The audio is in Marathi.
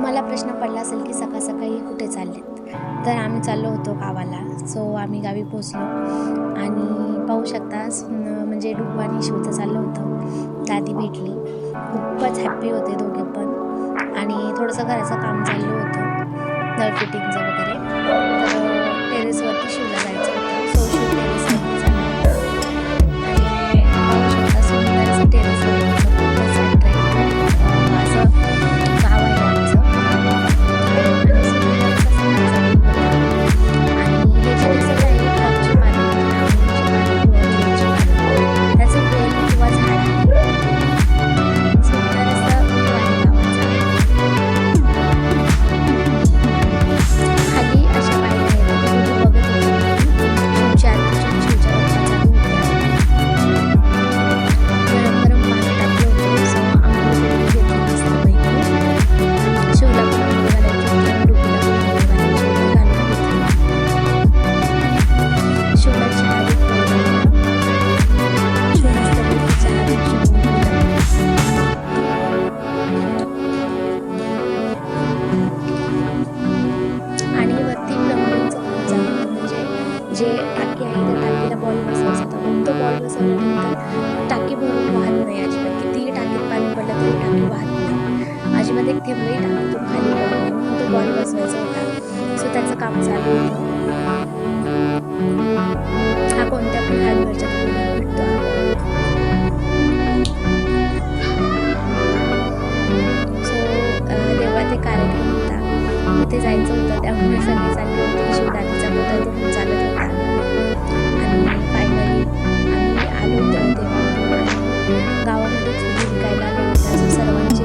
तुम्हाला प्रश्न पडला असेल की सकाळ सकाळी कुठे चाललेत? तर आम्ही चाललो होतो गावाला. सो आम्ही गावी पोचलो आणि पाहू शकता म्हणजे डुबू आणि शिवचं चाललं होतं. दादी भेटली. खूपच हॅप्पी होते दोघे पण आणि थोडंसं घराचं काम चाललं होतं. नळ फिटिंगचं वगैरे. टाकी भरून वाहत नाही अजिबात. कितीही टाकीत पाणी पडलं तरी टाकी वाहत नाही. अजिबात एक थेंबही टाकीतून खाली म्हणून तो बॉल बसवायचा होता. सो त्याचं काम चालू होतं. हा कोणत्या पण घरच्या सो ते होता. तिथे जायचं होतं. त्यामुळे सगळे चालले होते. शिवदानीचा पुतळा तो होता. चुलीत गायला सर्वांची